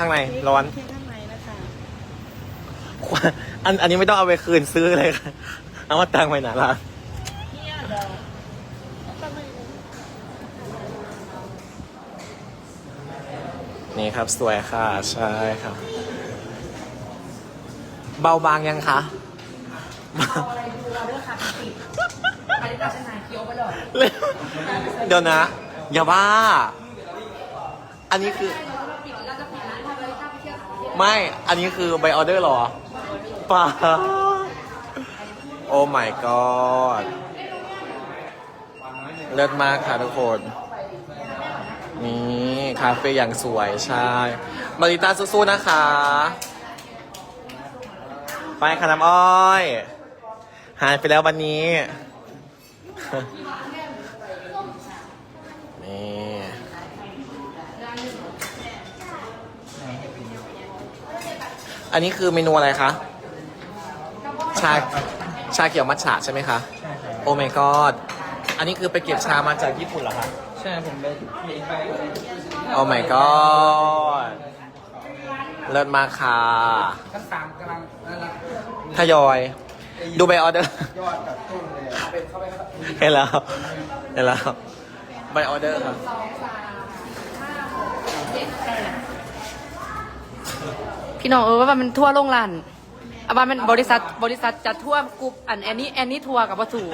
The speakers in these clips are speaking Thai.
ข้างในร้อน เค้กข้างในนะคะอันอันนี้ไม่ต้องเอาไปคืนซื้อเลยค่ะ เอามาตังไว้หนาร้านเนี่ยเดี๋ยวก็ไม่รู้นี่ครับสวยค่ะ ใช่ครับ เบาบางยังคะอะไรดูเราด้วยค่ะปิดอันนี้ตัดเส้นไหนเคี้ยวไปเลยเดี๋ยวนะ อย่าบ้า อันนี้คือ ไม่ อันนี้คือใบออเดอร์หรอป่าโอ้ my god เลิศมากค่ะทุกคน นี่คาเฟ่อย่างสวยใช่ มาริตาสู้ๆนะคะ ไปค่ะน้ำอ้อย หายไปแล้ววันนี้ อันนี้คือเมนูอะไรคะ ชา ชาเขียวมัทฉะใช่ไหมคะ ใช่ครับโอ้ my god อันนี้คือไปเก็บชามาจากญี่ปุ่นเหรอคะ ใช่ผมไปมีไปโอ้ my god เลิศมากค่ะ ทั้งสามกำลังนั่นแหละทยอย ดูใบออเดอร์ ยอดกับต้นเลยเอาไปเข้าไปครับเห็นแล้ว เห็นแล้วใบออเดอร์ครับ พี่น้องเออว่ามันทั่วโรงลานอะว่ามันบริษัทบริษัทจัดทั่วกรุ๊ปอันแอนนี้แอนนี้ทัวร์กับวัตถุ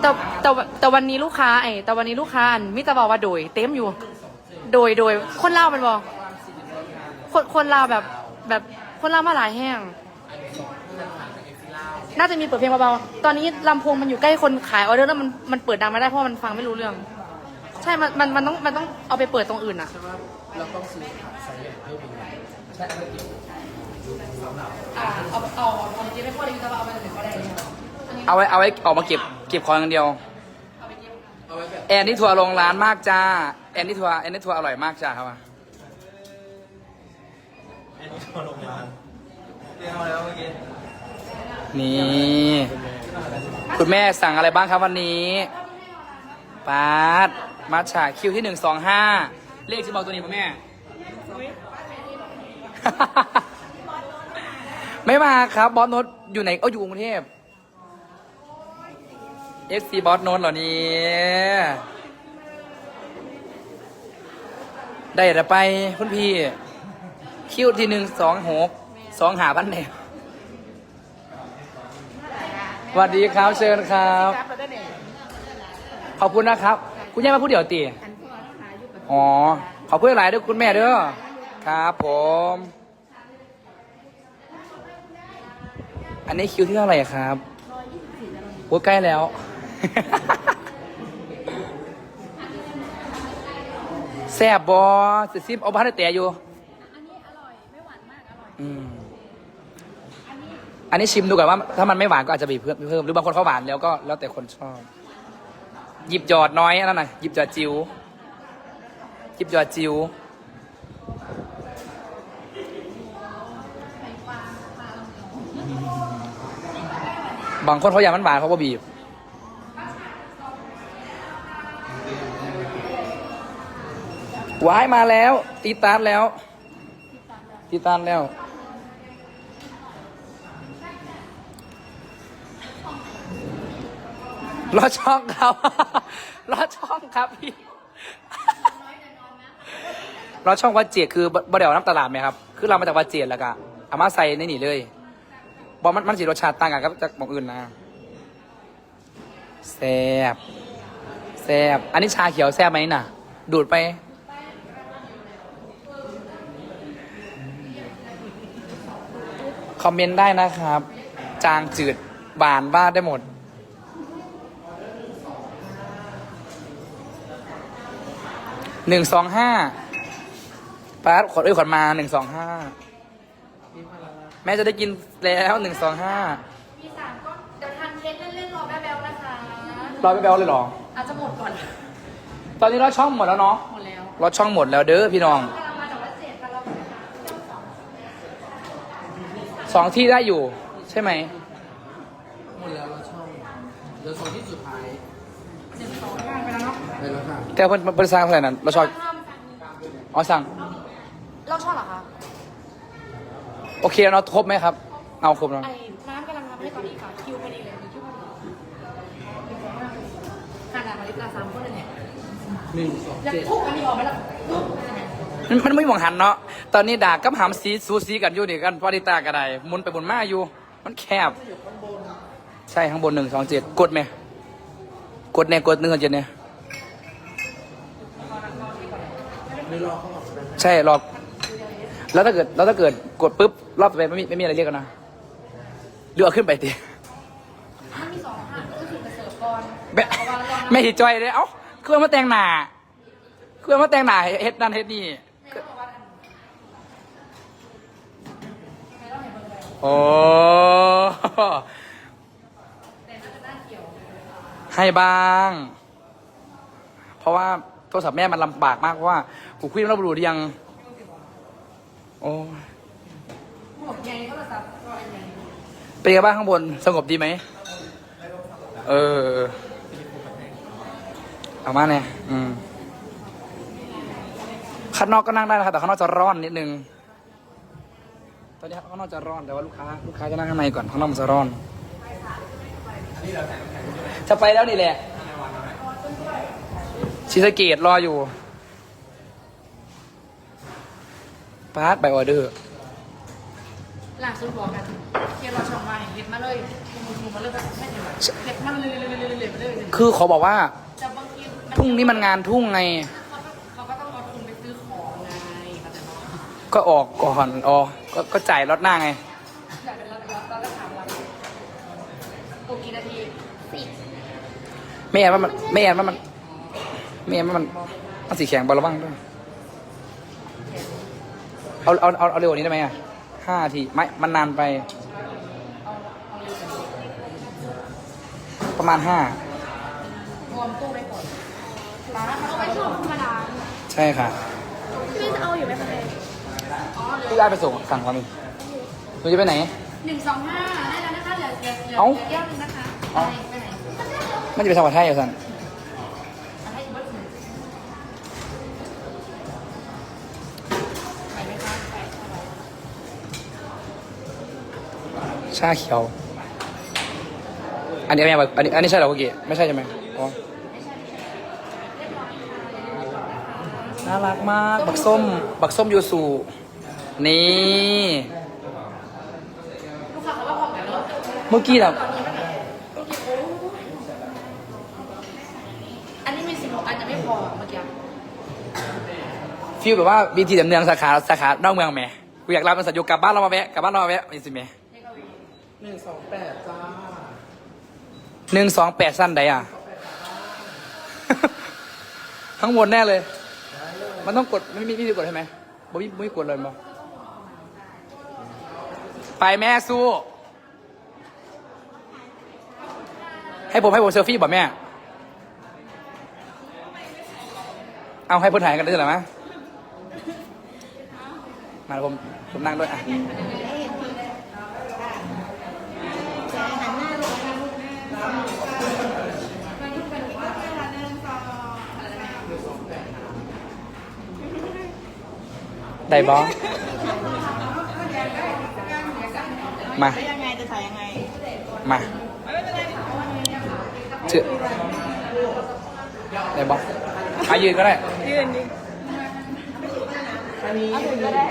แต่แต่แต่วันนี้ลูกค้าไอ้แต่วันนี้ลูกค้าอันมิตรบอกว่าโดย เต็มอยู่ โดยโดยคนเล่ามันบอกคนคนลาแบบแบบคนเล่ามาหลายแห้งน่าจะมีเปิดเพลงเบาๆ ตอนนี้ลำโพงมันอยู่ใกล้คนขายออเดอร์แล้วมันมันเปิดดังไม่ได้เพราะมันฟังไม่รู้เรื่อง ใช่ มัน มัน มันต้อง มันต้องเอาไปเปิดตรงอื่นอะเราต้องซื้อใส่ให้เป็นใช่อันนี้อ่า เอา เอาเอาจริงไม่พอดีแต่ว่าเอาไปถึงก็ได้เอาไว้เอาไว้ออกมาเก็บเก็บของอย่างเดียวแอนนี่ทัวร์ลงร้านมากจ้า แอนนี่ทัวร์แอนนี่ทัวร์อร่อยมากจ้าครับนี่คุณแม่สั่งอะไรบ้างครับวันนี้ปาด มาฉาคิวที่หนึ่งสองห้าเลขที่บอกตัวนี้ป่ะแม่ ไม่มาครับ บอสโนตอยู่ไหนเอาอยู่กรุงเทพเอฟซีบอสโนตเหรอเนี่ยได้แต่ไปคุณพี่ คิวที่หนึ่งสองหกสองหาพันเดียวสวัสดีครับเชิญครับ ขอบคุณนะครับ คุณย่ามาพูดเดี๋ยวตีอ๋อ ขอบคุณหลายด้วยคุณแม่เด้อ ครับผม อันนี้คิวที่เท่าไหร่ครับโอ้ใกล้แล้ว แซ่บบอสิซิมเอาบ้านได้แต่อยู่ อันนี้อร่อย ไม่หวานมาก อร่อย อืมอันนี้ชิมดูก่อนว่า ถ้ามันไม่หวานก็อาจจะบีบเพิ่มเพิ่มหรือบางคนเขาหวานแล้วก็แล้วแต่คนชอบ หยิบหยอดน้อยนั่นน่ะหยิบหยอดจิ๋วหยิบหยอดจิ๋วบางคนเขาอยากมันหวานเขาก็บีบ วายมาแล้ว ตีตาร์แล้ว ตีตาร์แล้ว รอช่องครับ รอช่องครับพี่รอช่องวัดเจียดคือบะเดี่ยวน้ำตลาดไหมครับ คือเรามาจากวัดเจียดแล้วก็เอามาใส่ในนี่เลยบอกมันมันสีรสชาติต่างกันกับจากหมองอื่นนะแซบแซบอันนี้ชาเขียวแซบไหมน่ะ ดูดไป คอมเมนต์ได้นะครับ จางจืดบานบ้าได้หมด หนึ่งสองห้าป้าดขอดเอ้ยขอดมาหนึ่งสองห้าแม่จะได้กินแล้วหนึ่งสองห้ามีสามก้อนเดี๋ยวทานเค้กเล่นๆรอแป๊บๆนะคะรอไปแบลเลยเหรอ อาจจะหมดก่อน ตอนนี้รอช่องหมดแล้วเนาะหมดแล้วรอช่องหมดแล้วเด้อพี่น้องกำลังมาจากวัดเศษกันเราสองที่ได้อยู่ ใช่ไหมหมดแล้วเราช่องเหลือส่วนที่สุดท้ายหนึ่งสองห้าไปแล้วเนาะไปแล้วค่ะ แต่เพิ่นเพิ่นสร้างเท่าไหร่นั้นเราชอบอ๋อสั่ง เราชอบเหรอคะ โอเคแล้วเนาะครบไหมครับ เอาครบแล้วไอ้น้ำกำลังทำให้ตอนนี้ค่ะ คิวพอดีเลยคิวพอดีขนาดมาริกาสามคนเลยเนี่ยหนึ่งสองอยากเจ็ดทุกอันนี้ออกไปแล้วทุกมันมันไม่หวังหันเนาะตอนนี้ด่ากับหามซีซูซีกันอยู่นี่กันพอดีตากันได้หมุนไปบนมาอยู่ มันแคบ ใช่ข้างบนหนึ่งสองเจ็ดกดไหมกดเนี่ยกดหนึ่งสองเจ็ดเนี่ย ไม่รอเขาออกใช่ไหมใช่รอบแล้วถ้าเกิดแล้วถ้าเกิดกดปุ๊บรอบต่อไปไม่มีไม่มีอะไรเรียกกันนะเรือเอาขึ้นไปตีมันมีสองห้างก็คือไปเสิร์ฟก่อนแม่แม่หิจอยเลยเอ้าเครื่องมาแต่งหน้าเครื่องมาแต่งหน้าเฮ็ดนั่นเฮ็ดนี่โอ้ให้บ้าง เพราะว่าโทรศัพท์แม่มันลำบากมากเพราะว่า กูคุยแล้วรู้หรือยัง โอ้ยหมวกใหญ่ก็ระดับก็ไอ้ใหญ่เป็นไงบ้างข้างบน สงบดีไหม เออ เอามาเนี่ยอืมข้างนอกก็นั่งได้นะครับแต่ข้างนอกจะร้อนนิดนึง ตอนนี้ข้างนอกจะร้อนแต่ว่าลูกค้าลูกค้าจะนั่งข้างในก่อนข้างนอกมันจะร้อน จะไปแล้วนี่แหละชิสเกตรออยู่ ปาร์ตไปออเดอร์ล่าสุดบอกกันเคียร์เราช่องมาเห็ดมาเลยมูมูมาเลยแบบไม่เห็นเห็ดมันเลยเลยเลยเลยเลยเลยคือเขาบอกว่าแต่บางทีพรุ่งนี้มันงานทุ่งไงเขาก็ต้องเอาทุนไปซื้อของไงเข้าใจไหมก็ออกก่อนออกก็ก็จ่ายรถหน้าไงอยากเป็นรับรับตอนแรกถามรับโอกี่นาทีสิบไม่แอนว่ามันไม่แอนว่ามันไม่แอนว่ามันมันสีแข็งบอลระวังด้วย เอาเอาเอาเอาเร็วกว่านี้ได้ไหมอะห้าทีไม่มันนานไป ประมาณห้ารวมตู้ไว้ก่อนร้านเขาไปช่วงธรรมดาใช่ค่ะพี่จะเอาอยู่ไหมคะเนี่ยพี่ได้ไปส่งสั่งวันนึงหนูจะไปไหน หนึ่งสองห้าได้แล้วนะคะเหลือเหลือเหลือเอ้า แก้วนึงนะคะเอ้าไปไหน มันจะไปทำกับไทยอยู่สัน ชาเขียว อันนี้แม่บอกอันนี้อันนี้ใช่เหรอเมื่อกี้ไม่ใช่ใช่ไหมอ๋อน่ารักมาก บักส้ม บักส้มยูสุนี่ลูกค้าเขาว่าพอกันแล้วเมื่อกี้น่ะอันนี้มีสิบหกอันจะไม่พอเมื่อกี้ฟิลแบบว่าบีทีดำเนืองสาขาสาขานอกเมืองแหม่กูอยากรับเป็นสัตว์อยู่กลับบ้านเรามาแวะกลับบ้านเรามาแวะนี่สิแหม่ หนึ่งสองแปดจ้าหนึ่งสองแปดสั้นใดอะข้างบนแน่เลย มันต้องกดไม่มีไม่มีกดใช่ไหมบ่มีบ่มีกดเลยมั้งไปแม่สู้ ให้ผมให้ผมเซลฟี่บ่แม่ เอาให้เพื่อนถ่ายกันได้เหรอมะมาผมผมนั่งด้วยอะ ได้บอมา ยังไงจะถ่ายยังไง มาเชื่อได้บออายืนก็ได้ ยืนดิอันนี้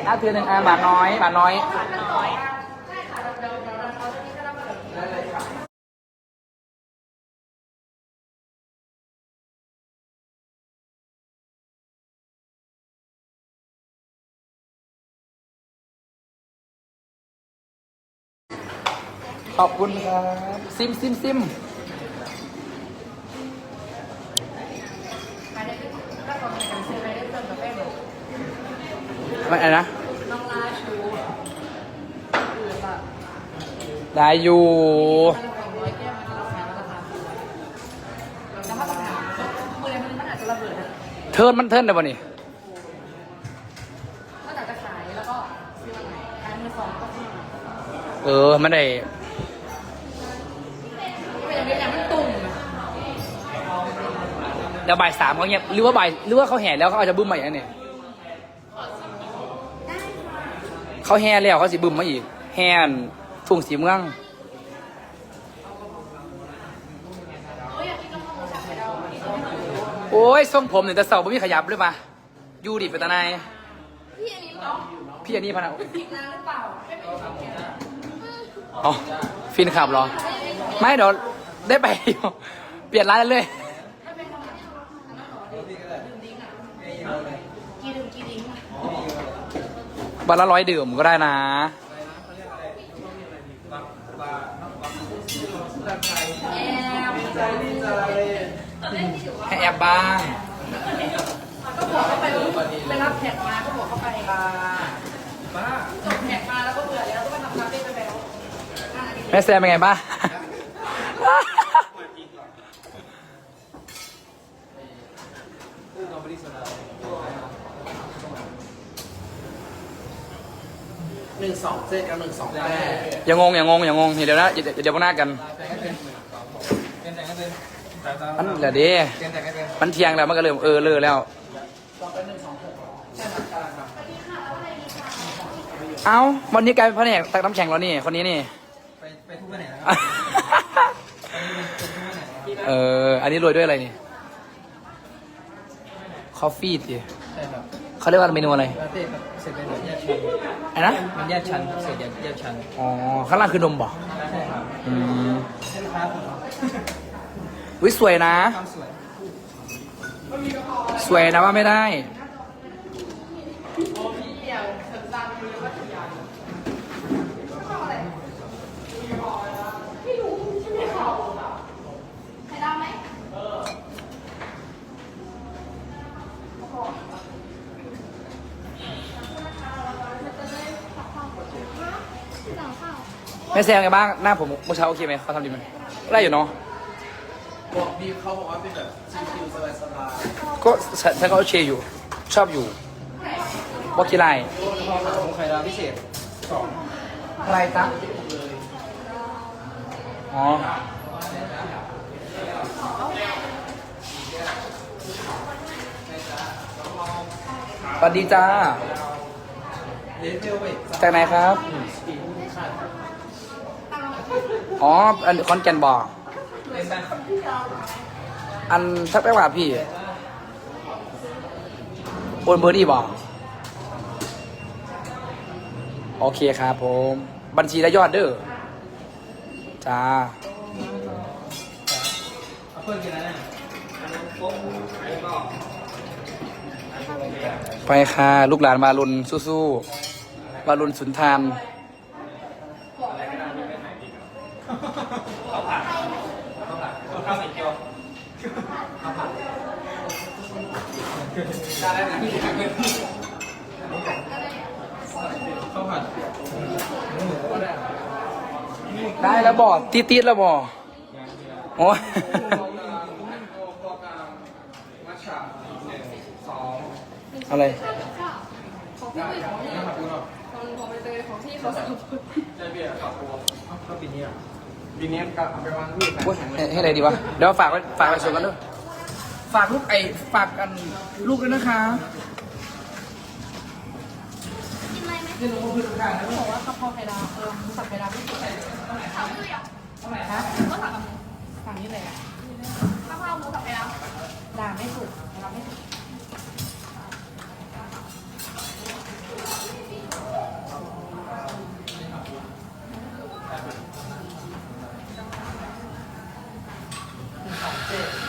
อาเทือนหนึ่งอาบาทน้อย บาทน้อย ขอบคุณครับ ซิมซิมซิมไปได้ถ้าคนไหนกันซื้อไปได้เพิ่มกาแฟหมดไม่อะไรนะน้องลาชูหรือแบบได้อยู่พันสองร้อยแก้วมันจะราคาราคาแล้วถ้าปัญหาเมื่อไรมันอาจจะระเบิดนะเทิร์นมันเทิร์นได้ป่ะนี่ก็อาจจะข เดี๋ยวบ่ายสามเขาเงียบหรือว่าบ่ายหรือว่าเขาแห่แล้วเขาอาจจะบึ้มมาอย่างนี้เขาแห่แล้วเขาสิบึ้มมาอีกแห่นทุ่งสีเมืองโอ้ยทรงผมเนี่ยแต่เสาไม่มีขยับเลยมายูดิเป็นตาไนายพี่อันนี้พะนะอ๋อฟินขับเหรอ ไม่เดี๋ยวได้ไป เปลี่ยนร้านเลย กี่ดื่มกี่ดิ้ง วันละร้อยดื่มก็ได้นะ ให้แอบบ้าง ก็บอกเขาไปว่าไปรับแขกมาก็บอกเขาไปจบแขกมาแล้วก็เบื่อแล้วก็มาทำคาเฟ่ไปแล้ว แม่แซมเป็นไงบ้าง หนึ่งสองเจ็ดกับหนึ่งสองแปดอย่างงงอย่างงงอย่างงงเดี๋ยวนะเดี๋ยวเดี๋ยวพหน้ากัน มันเหลือเดีมันเที่ยงแล้วมันก็เริ่มเออเลอแล้วเอาวันนี้กลายเป็นแผนกตักน้ำแข็งแล้วนี่คนนี้นี่ ไปไปทุกแผนกนเออ อันนี้โรยด้วยอะไรนี่ คอฟฟี่ดิใช่ครับ เขาเรียกว่าเมนูอะไรลาเต้ครับเสร็จเป็นแบบแยกชั้นไอ้นะมันแยกชั้นครับเสร็จแยกแยกชั้นอ๋อข้างล่างคือนมบ่ใช่ครับอืมให้ลูกค้าคนวิสวยนะ ความสวยสวยนะว่าไม่ได้ แม่แซมไงบ้าง หน้าผมเมื่อเช้าโอเคไหมเขาทำดีไหมได้อยู่เนาะบอกดีเขาบอกว่าเป็นแบบชิลๆสบายก็ฉันฉันก็โอเคอยู่ ชอบอยู่บอกกี่ไรพอของไข่ดาวพิเศษสองอะไรตั๊อ๋อ สวัสดีจ้า เลเวลเวทจากไหนครับ อ๋อ อันคอนแกนบอกเป็นบ้านครับอันทักไปว่าพี่โอนเบอร์ดีบอกโอเคครับผม บัญชีและยอดเด้อจ้าไปค่ะ ลูกหลานมารุนสู้ๆมารุนสุนทาน ข้าวสิเกียว ข้าวผัดหมูก็ได้ได้แล้วบอกตีตีดแล้วบอกโอ้ยมัทฉะหนึ่งสองอะไรนะครับคุณหรอของไปเตยของที่เขาสั่งใจเบียร์กับปูก็ปีนี้อะปีนี้กับเอาไปวางที่แผโอ้ยงให้ให้อะไรดีวะเดี๋ยวฝากไว้ฝากไว้ส่วนกันด้วย ฝากลูกไอฝากกันลูกด้วยนะคะกินอะไรไหมนี่ลงมาพูดกันแล้วบอกว่ากระเพาะไข่ดาวเออหมูสับไข่ดาวไม่สวยถามเลยอะทำไมคะก็ถามกับหมูสั่งนี่เลยอะข้าวหมูสับไข่ดาวด่าไม่สุกด่าไม่สุกเจ็ด